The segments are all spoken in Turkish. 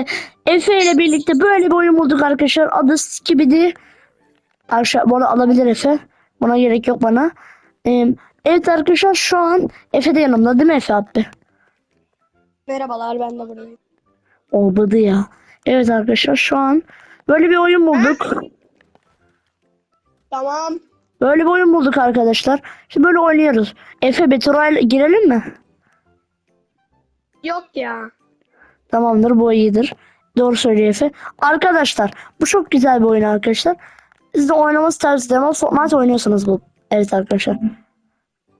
birlikte Efe ile birlikte böyle bir oyun bulduk arkadaşlar. Adı Skibidi. Arkadaşlar bunu alabilir Efe. Buna gerek yok bana. Ee, evet arkadaşlar şu an Efe de yanımda değil mi Efe abi? Merhabalar ben de buradayım. Olmadı ya. Evet arkadaşlar şu an böyle bir oyun bulduk. Tamam. Böyle bir oyun bulduk arkadaşlar. Şimdi böyle oynuyoruz. Efe Battle girelim mi? Yok ya. Tamamdır bu iyidir. Doğru söylüyor Efe. Arkadaşlar bu çok güzel bir oyun arkadaşlar. Siz de oynaması tavsiye ederim ama Fortnite oynuyorsunuz bu. Evet arkadaşlar.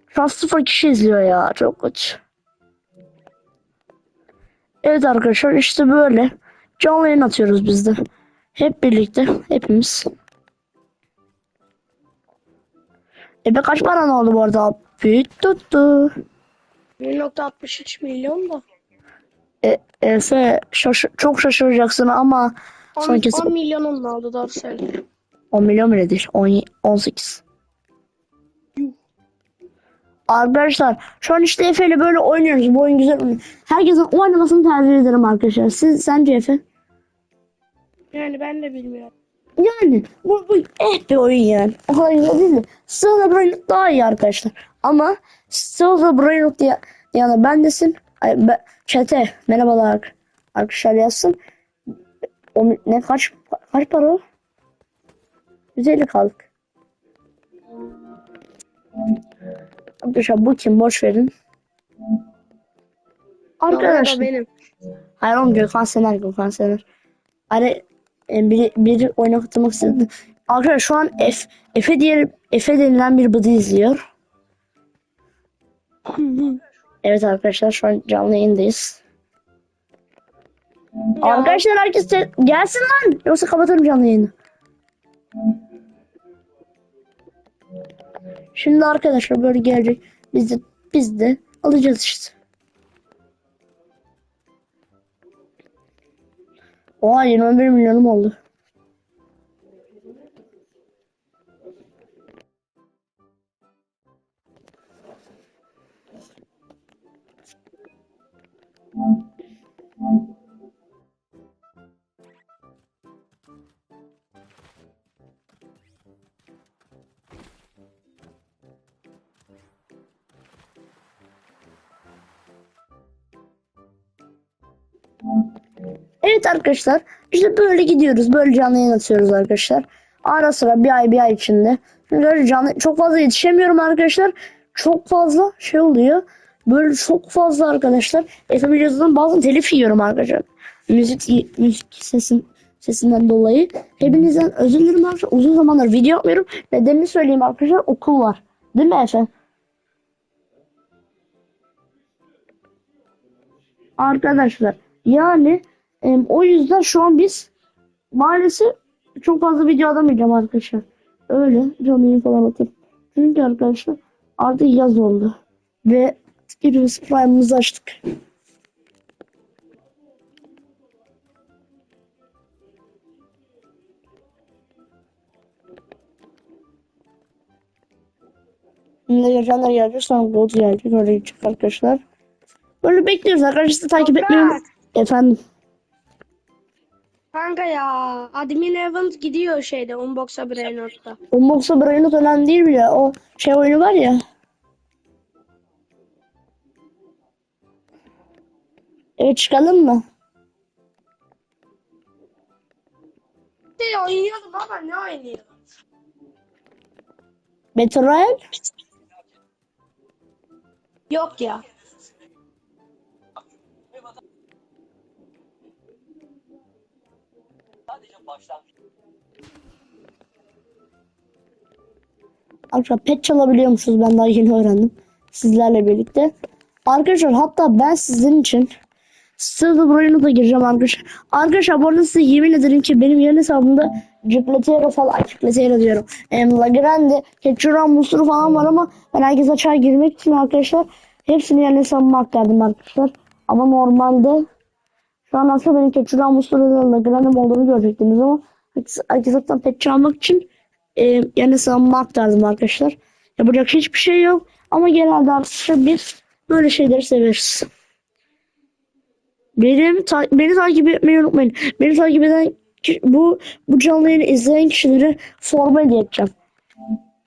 Şu an sıfır kişi izliyor ya. Çok kötü. Evet arkadaşlar işte böyle. Canlı yayın atıyoruz biz de. Hep birlikte. Hepimiz. Ebe kaç paran oldu bu arada? Büyük tuttu. 1.63 milyon da. E, Efe şaş- çok şaşıracaksın ama 10, Son kesim- 10 milyonun da oldu doğru söylüyorum. 10 milyon bile değil. 10, 18. Arkadaşlar şu an işte Efe ile böyle oynuyoruz. Bu oyun güzel oyun. Herkesin oynamasını tercih ederim arkadaşlar. Siz sence Efe? Yani ben de bilmiyorum. Yani bu, bu eh bir oyun yani. O kadar güzel değil mi? Still the Brain daha iyi arkadaşlar. Ama Still the Brain diye yani bendesin. Ay, chat'e merhabalar arkadaşlar yazsın. O, ne kaç kaç para o? 150 kaldık. Arkadaşlar bu kim? Boş verin. Arkadaşlar. Arkadaşlar. benim. Hayır oğlum Gökhan Sener, Gökhan Sener. Hani e, biri, biri oyuna katılmak istedi. Arkadaşlar şu an F, Efe diye Efe denilen bir bıdı izliyor. Evet arkadaşlar şu an canlı yayındayız. Ya. Arkadaşlar herkes gelsin lan. Yoksa kapatırım canlı yayını. Şimdi arkadaşlar böyle gelecek. Biz de biz de alacağız işte. Oha 21 milyonum oldu. Evet arkadaşlar işte böyle gidiyoruz. Böyle canlı yayın atıyoruz arkadaşlar. Ara sıra bir ay bir ay içinde. Böyle canlı çok fazla yetişemiyorum arkadaşlar. Çok fazla şey oluyor. Böyle çok fazla arkadaşlar. Efe biliyorsunuz bazen telif yiyorum arkadaşlar. Müzik, müzik sesin, sesinden dolayı. Hepinizden özür dilerim arkadaşlar. Uzun zamandır video yapmıyorum. Nedenini söyleyeyim arkadaşlar. Okul var. Değil mi Efe? Arkadaşlar yani em, o yüzden şu an biz maalesef çok fazla video atamayacağım arkadaşlar. Öyle canlı yayın falan atıp. Çünkü arkadaşlar artık yaz oldu. Ve hepimiz prime'ımızı açtık. Şimdi yaşanlar gelecek sonra gold gelecek öyle gidecek arkadaşlar. Böyle bekliyoruz arkadaşlar takip etmeyi Efendim. Kanka ya. Admin Event gidiyor şeyde. Unbox'a Brainrot'ta. Unbox'a Brainot önemli değil bile. O şey oyunu var ya. Evet çıkalım mı? Şey oynuyordum ama ne oynuyordum? Battle Royale? Yok ya. Arkadaşlar pet çalabiliyormuşuz ben daha yeni öğrendim. Sizlerle birlikte. Arkadaşlar hatta ben sizin için the Brain'e da gireceğim arkadaşlar. Arkadaşlar bu arada size yemin ederim ki benim yeni hesabımda Cipletero falan, Cipletero diyorum. Em, La Grande, Ketchuran, Musuru falan var ama ben herkes açığa girmek için arkadaşlar hepsini yeni hesabıma aktardım arkadaşlar. Ama normalde şu an aslında benim Ketchuran, Musuru, La Grande olduğunu görecektiniz ama herkes zaten pet çalmak için e, yeni hesabıma aktardım arkadaşlar. Yapacak hiçbir şey yok. Ama genelde arkadaşlar biz böyle şeyleri severiz. Benim ta- beni takip etmeyi unutmayın. Beni takip eden bu bu canlı yayını izleyen kişileri forma hediye edeceğim.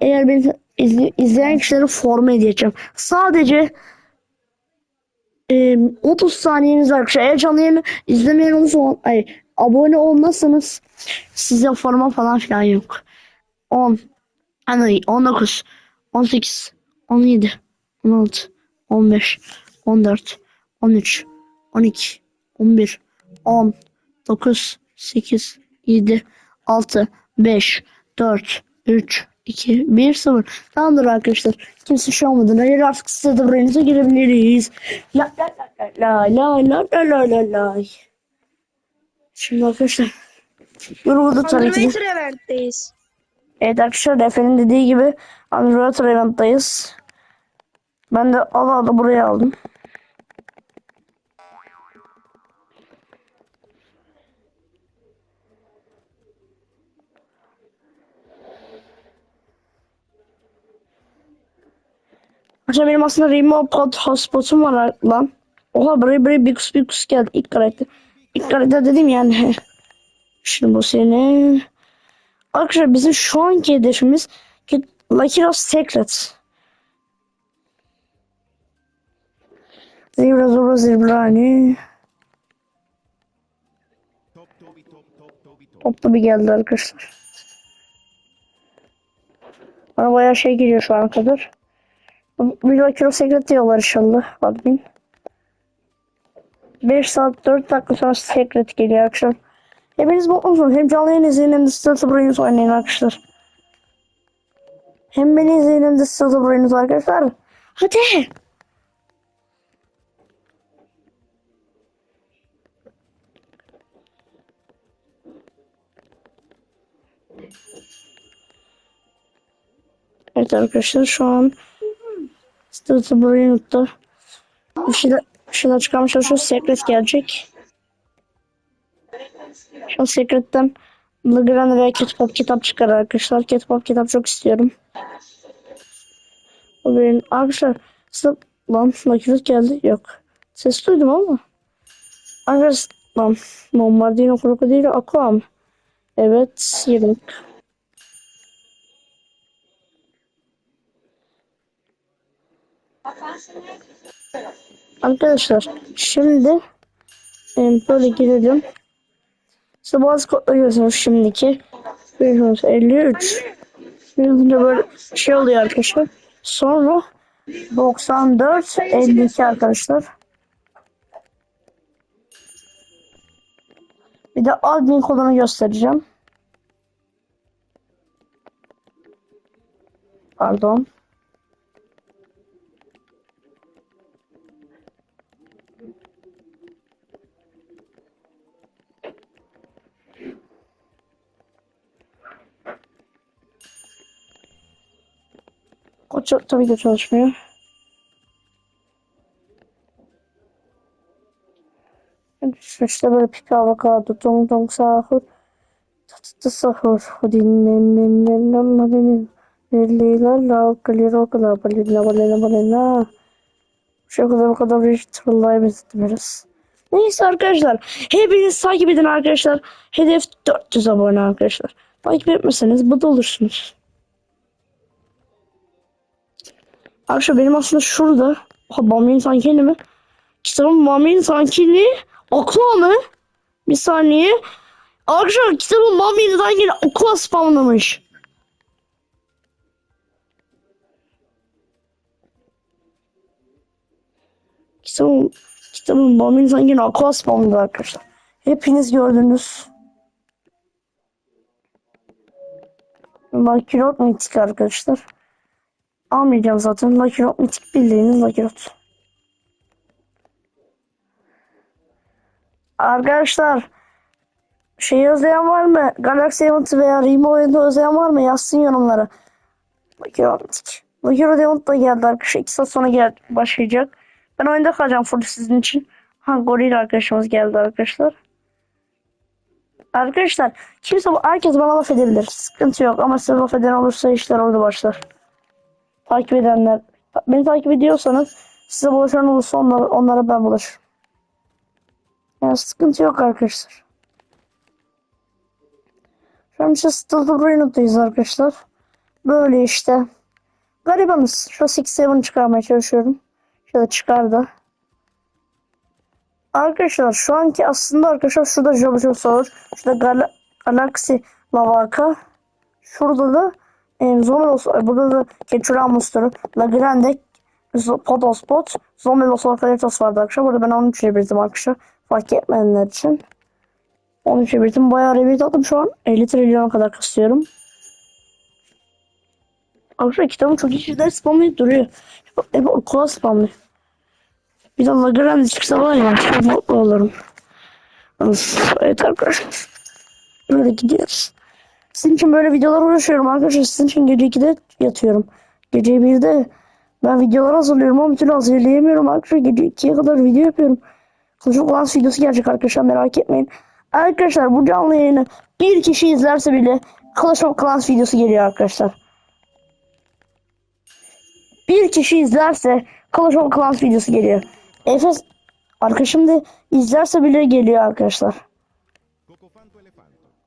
Eğer beni izleyen kişileri forma hediye edeceğim. Sadece e, 30 saniyeniz arkadaşlar. Eğer canlı yayını izlemeyen olursa ay, abone olmazsanız size forma falan filan yok. 10 hani 19 18 17 16 15 14 13 12 11 10 9 8 7 6 5 4 3 2 1 0 Tamamdır arkadaşlar. Kimse şey olmadan hayır artık size de buraya girebiliriz. La la la la la la la la la la. Şimdi arkadaşlar yoruldu tabii ki event'teyiz. Evet arkadaşlar Efe'nin dediği gibi Underwater Event'tayız. Ben de ala ala buraya aldım. Arkadaşlar benim aslında remote pod hotspot'um var lan. Oha buraya buraya bir kus bir kus geldi ilk karakter. İlk karakter dedim yani. Şimdi bu seni. Arkadaşlar bizim şu anki hedefimiz Lucky of Secret. Zebra zebra zebrani. Toplu bir geldi arkadaşlar. Bana bayağı şey geliyor şu ana kadar. Of Secret diyorlar inşallah admin. 5 saat 4 dakika sonra Secret geliyor arkadaşlar. Hepiniz mutlu musunuz? Hem canlı yayın izleyin hem de Stilt'ı Brains oynayın arkadaşlar. Hem beni izleyin hem de Stilt'ı Brains arkadaşlar. Hadi. Evet arkadaşlar şu an Sırtı burayı yuttu. Işığı, ışığına çıkarmaya çalışıyor. Secret gelecek. Şimdi Secret'ten Lagrange veya Ketpop kitap çıkar arkadaşlar. Ketpop kitap çok istiyorum. O benim. Arkadaşlar sırf lan nakit geldi. Yok. Ses duydum ama. Arkadaşlar lan Bombardino Krokodil Aquam. Evet. Yemek. Arkadaşlar şimdi e, böyle girelim. İşte bazı kodları görüyorsunuz şimdiki. Görüyorsunuz 53. Yazınca böyle şey oluyor arkadaşlar. Sonra 94, 52 arkadaşlar. Bir de admin kodunu göstereceğim. Pardon. Photoshop tabii ki çalışmıyor. İşte böyle pika avokado, dong dong sahur, tatlı sahur, dinlenenlerin Leyla la kalero kadar balina balina balina. Şu kadar bu kadar bir tırlaya benzettim biraz. Neyse arkadaşlar. Hepiniz takip edin arkadaşlar. Hedef 400 abone arkadaşlar. Takip etmeseniz bu da olursunuz. Arkadaşlar benim aslında şurada Oha Bambi'nin sankini mi? Kitabın Bambi'nin sankini Aqua mı? Bir saniye. Arkadaşlar kitabın Bambi'nin sankini Aqua spamlamış. Kitabın, kitabın Bambi'nin sankini Aqua spamladı arkadaşlar. Hepiniz gördünüz. Lucky Road mitik arkadaşlar. Almayacağım zaten. Lucky mitik bildiğiniz Lucky. Arkadaşlar şey özleyen var mı? Galaxy Event veya Rimo oyunu özleyen var mı? Yazsın yorumlara. Lucky mitik. Lucky Road Event da geldi arkadaşlar. 2 saat sonra gel başlayacak. Ben oyunda kalacağım full sizin için. Ha goril arkadaşımız geldi arkadaşlar. Arkadaşlar kimse herkes bana laf edebilir. Sıkıntı yok ama size laf eden olursa işler orada başlar takip edenler beni takip ediyorsanız size bulaşan olursa onlara, onlara ben bulaşırım. Yani sıkıntı yok arkadaşlar. Şu an işte Stade Bruino'dayız arkadaşlar. Böyle işte. Garibanız. Şu 6-7 çıkarmaya çalışıyorum. Şöyle çıkardı. Arkadaşlar şu anki aslında arkadaşlar şurada Jojosaur, şurada Gal Galaxy Lavaka, şurada da Zomelos, burada da Ketchuramus'tur, La Grande, Zo- Podospot, Zomelos Kaletos vardı arkadaşlar. Burada ben 13 çevirdim arkadaşlar. Fark etmeyenler için. 13 çevirdim. Bayağı revit aldım şu an. 50 trilyon kadar kasıyorum. Arkadaşlar kitabım çok iyi şeyler spamlayıp duruyor. Hep, okula spamlıyor. Bir de La Grande çıksa var ya çok mutlu olurum. Evet arkadaşlar. Böyle gidiyoruz. Sizin için böyle videolar uğraşıyorum arkadaşlar. Sizin için gece 2'de yatıyorum. Gece 1'de ben videolar hazırlıyorum ama bir hazırlayamıyorum arkadaşlar. Gece 2'ye kadar video yapıyorum. Konuşma Clans videosu gelecek arkadaşlar merak etmeyin. Arkadaşlar bu canlı yayını bir kişi izlerse bile Clash of Clans videosu geliyor arkadaşlar. Bir kişi izlerse Clash of Clans videosu geliyor. Efes arkadaşım da izlerse bile geliyor arkadaşlar.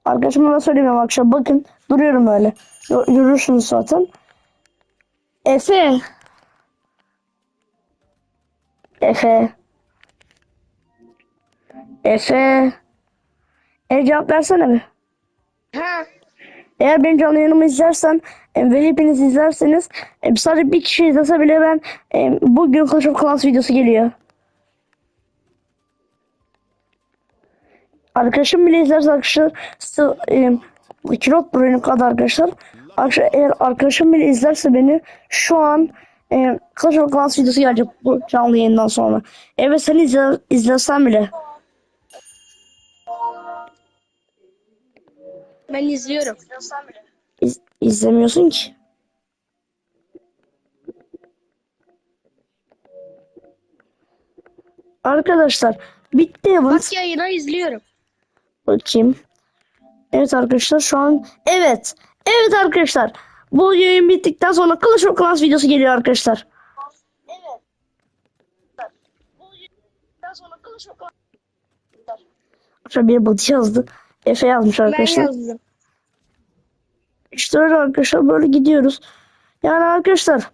Arkadaşıma ben söylemiyorum arkadaşlar. Bakın duruyorum öyle. Gö- Görürsünüz zaten. Efe. Efe. Efe. E cevap versene bir. Ha. Eğer benim canlı yayınımı izlersen e, ve hepiniz izlerseniz e, sadece bir kişi izlese bile ben e, bugün Clash of Clans videosu geliyor. Arkadaşım bile izlerse arkadaşlar e, Kilot Bruno kadar arkadaşlar. Arkadaşlar eğer arkadaşım bile izlerse beni şu an e, Clash of Clans videosu gelecek bu canlı yayından sonra. Evet sen izle, izlesen bile. Ben izliyorum. İz- izlemiyorsun ki. Arkadaşlar bitti. Bak yayına izliyorum. Bakayım. Evet arkadaşlar şu an evet. Evet arkadaşlar. Bu yayın bittikten sonra Clash of Clans videosu geliyor arkadaşlar. Evet. Arkadaşlar bir bot yazdı. Efe yazmış Ben arkadaşlar. yazdım. İşte öyle arkadaşlar böyle gidiyoruz. Yani arkadaşlar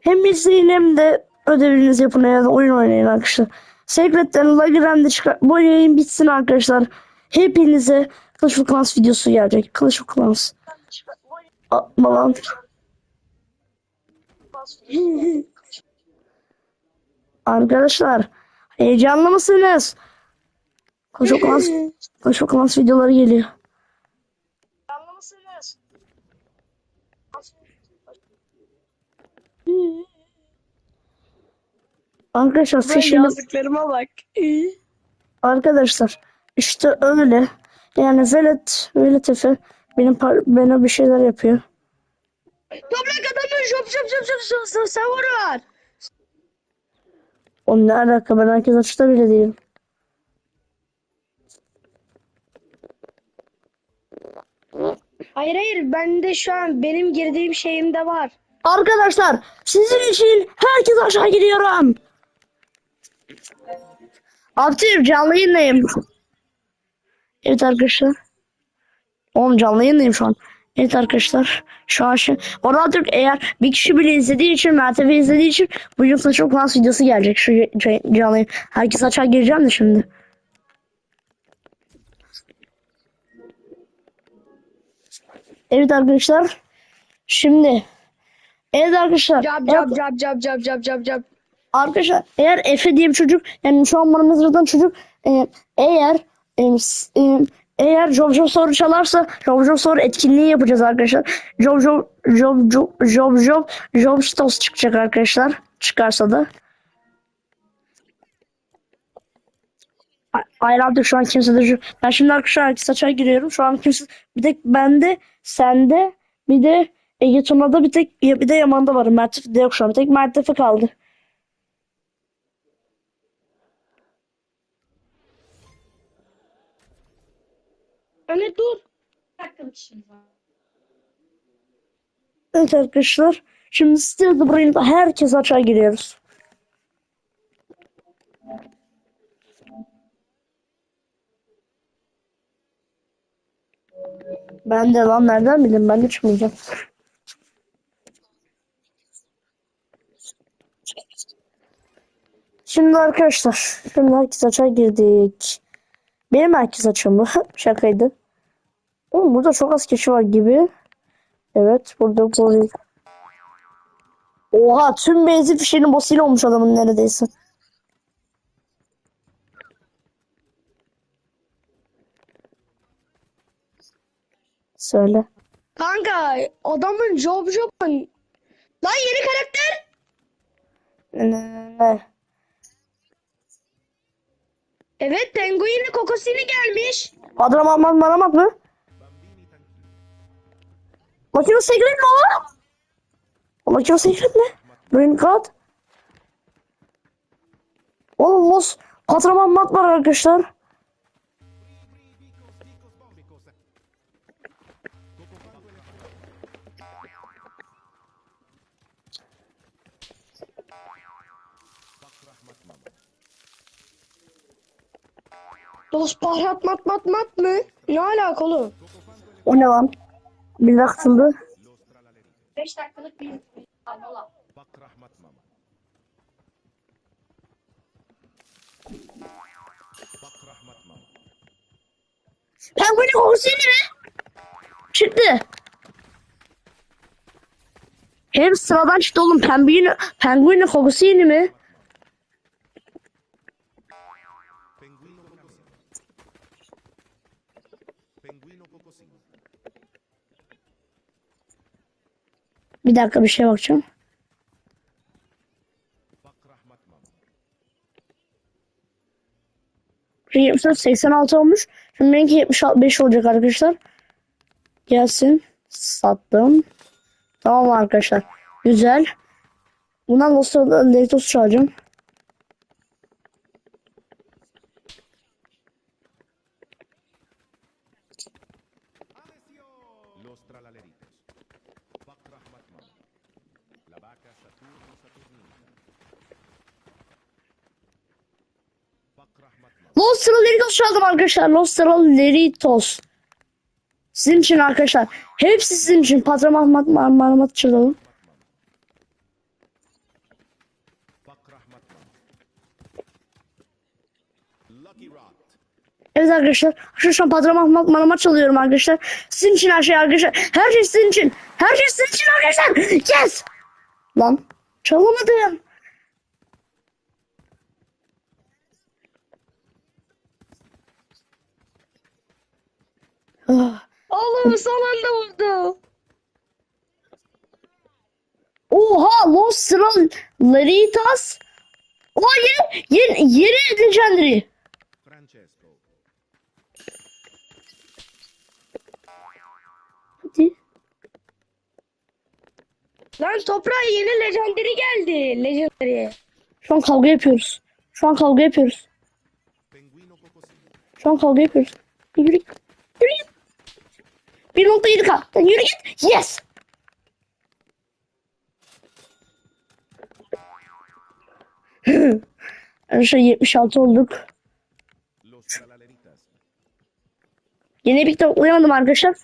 hem izleyin hem de ödevinizi yapın ya da oyun oynayın arkadaşlar. Secret'ten Lagran'da çıkar. Bu yayın bitsin arkadaşlar. Hepinize Clash of Clans videosu gelecek. Clash of Clans. Atma lan. Arkadaşlar heyecanlı mısınız? Clash of Clans, Clash of Clans videoları geliyor. Heyecanlı mısınız? Arkadaşlar Ben fişini yazdıklarıma bak. arkadaşlar işte öyle. Yani Velet Velet Efe benim bana bir şeyler yapıyor. Toprak adamı şop şop şop şop şop şop savurar. O ne alaka ben herkes açıkta bile değilim. Hayır hayır bende şu an benim girdiğim şeyimde var. Arkadaşlar sizin için herkes aşağı gidiyorum. Aktif canlı yayındayım. Evet arkadaşlar. Oğlum canlı yayındayım şu an. Evet arkadaşlar. Şu an şu. Orada Türk eğer bir kişi bile izlediği için, Mertebe izlediği için bugün Clash of Clans videosu gelecek. Şu c- canlı yayın. Herkes açar gireceğim de şimdi. Evet arkadaşlar. Şimdi. Evet arkadaşlar. Cap eğer- cap cap cap cap cap cap cap. Arkadaşlar eğer Efe diye bir çocuk yani şu an bana mızradan çocuk e, eğer e, e, eğer Job Job soru çalarsa Job Job soru etkinliği yapacağız arkadaşlar. Job Job Job Job Job Job Job Stos çıkacak arkadaşlar. Çıkarsa da. A- Hayır artık şu an kimse de ben şimdi arkadaşlar açığa giriyorum. Şu an kimse bir tek bende sende bir de Ege Tuna'da bir tek bir de Yaman'da varım. Mert de yok şu an. Bir tek Mert Efe kaldı. Ömer dur. Dakikalık işimiz. Evet arkadaşlar. Şimdi Steel the Brain'de herkes açığa giriyoruz. Ben de lan nereden bileyim ben de çıkmayacağım. Şimdi arkadaşlar, şimdi herkes açığa girdik. Benim herkes açığım bu. Şakaydı. Oğlum burada çok az kişi var gibi. Evet burada bu. Oha tüm benzin fişeğinin boss'uyla olmuş adamın neredeyse. Söyle. Kanka adamın job job'un. Lan yeni karakter. Ne, ne, ne? Evet Penguin'le Kokosini gelmiş. Adam aman bana bak mı? Makine secret mi o? O makine secret mi? Brain God. Oğlum Los Patraman mat var arkadaşlar. Dost baharat mat mat mat mı? Ne alaka oğlum? O ne lan? Bir atıldı. 5 dakikalık bir Bak rahmat mama. Bak rahmat mama. Penguin kokusu yeni mi? Çıktı. Hem sıradan çıktı oğlum. Penguin, penguin kokusu yeni mi? Bir dakika bir şeye bakacağım. 74 86 olmuş. Şimdi benimki 75 olacak arkadaşlar. Gelsin. Sattım. Tamam arkadaşlar. Güzel. Bundan Los Leitos çalacağım. Los tralaleritos. Bak rahmat mama. La vaca Saturno Saturnina. Bak rahmat mama. Çaldım arkadaşlar. Los Leitos. Sizin için arkadaşlar. Hepsi sizin için. Patron Mahmut Marmarat çalalım. Evet arkadaşlar. Şu şu an Patron Mahmut Marmarat çalıyorum arkadaşlar. Sizin için her şey arkadaşlar. Her şey sizin için. Her şey sizin için arkadaşlar. Yes. Lan. Çalamadım. Ah. Oğlum son anda vurdu. Oha Los Laritas. Oha yeni yeni yeni legendary. Francesco. Hadi. Lan toprağa yeni legendary geldi. Legendary. Şu an kavga yapıyoruz. Şu an kavga yapıyoruz. Şu an kavga yapıyoruz. Yürü. Yürü. 1.7k. Lan Yürü git. Yes. Arkadaşlar 76 olduk. Los tralaleritas. Yine bir toplayamadım arkadaşlar.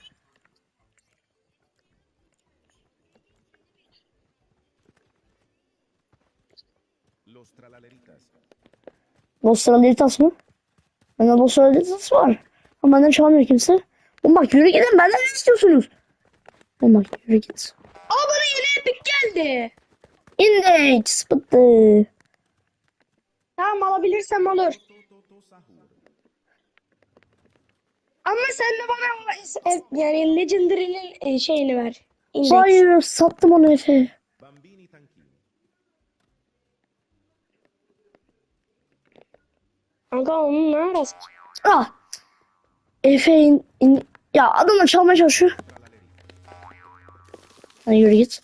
Los Laritas mı? Bende Los Laritas var. Ama benden çalmıyor kimse. Oğlum bak yürü gidin benden ne istiyorsunuz? Oğlum bak yürü git. Aa bana yeni epic geldi. Index bıttı. Tamam alabilirsem olur. Ama sen de bana yani legendary'nin e, şeyini ver. Index. Hayır sattım onu Efe. Kanka onun ne arası? Ah. Efe in, in- ya adamla çalmaya çalışıyor. Lan yürü git.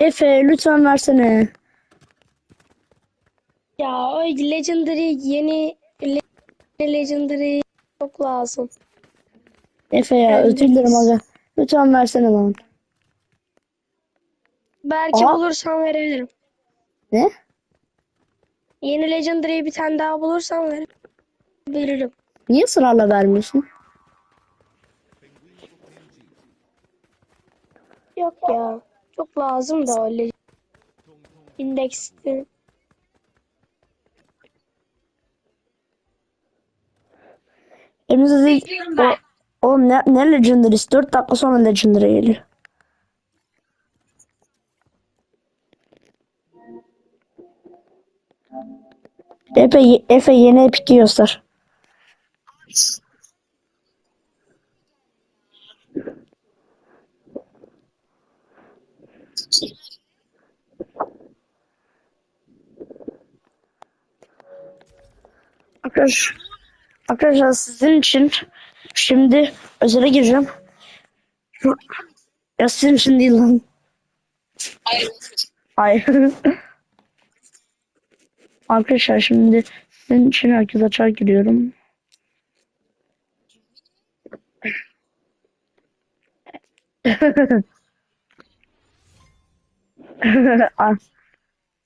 Efe lütfen versene. Ya o legendary yeni le- legendary çok lazım. Efe ya özür dilerim aga. Lütfen versene lan. Belki Aa. bulursam verebilirim. Ne? Yeni legendary'i bir tane daha bulursam ver veririm. Niye ısrarla vermiyorsun? Yok ya. Çok lazım da öyle. İndeksti. Elimizde değil. O, o ne, ne Legendary'si? 4 dakika sonra Legendary geliyor. Efe, Efe yeni epic göster. Arkadaşlar, arkadaşlar sizin için şimdi özele gireceğim. Ya sizin için değil lan. Hayır. Arkadaşlar şimdi sizin için herkes açar giriyorum.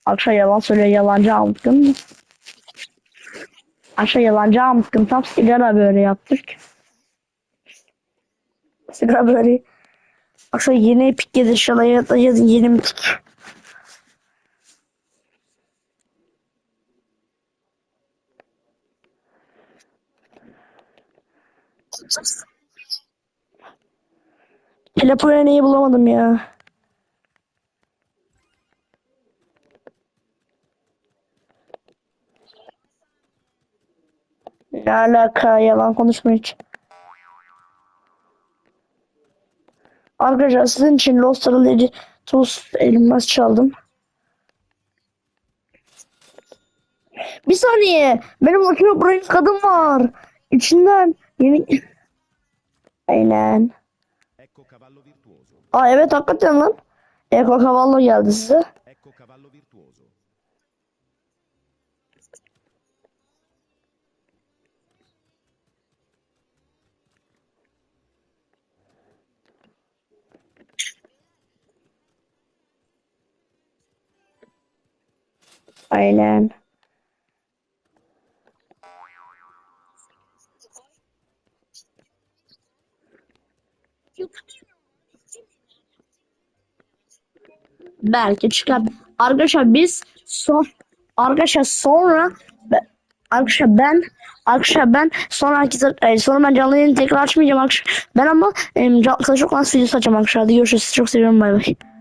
Akşam yalan söylüyor yalancı amıtkın mı? Akşam yalancı amıtkın tam sigara böyle yaptık. Sigara böyle. Akşam yeni epik gelir inşallah ya da yazın yeni mitik. Teleponeyi bulamadım ya. Ne alaka yalan konuşma hiç. Arkadaşlar sizin için Lost Araledi Toast elmas çaldım. Bir saniye. Benim makine brain kadın var. İçinden yeni... Aynen. Aa evet hakikaten lan. Eko Cavallo geldi size. Aynen. Belki çıkar. Arkadaşlar biz son arkadaşlar sonra arkadaşlar ben arkadaşlar ben sonra herkese sonra ben canlı yayını tekrar açmayacağım arkadaşlar. Ben ama e, can, çok nasıl videosu açacağım arkadaşlar. Hadi görüşürüz. Çok seviyorum bay bay.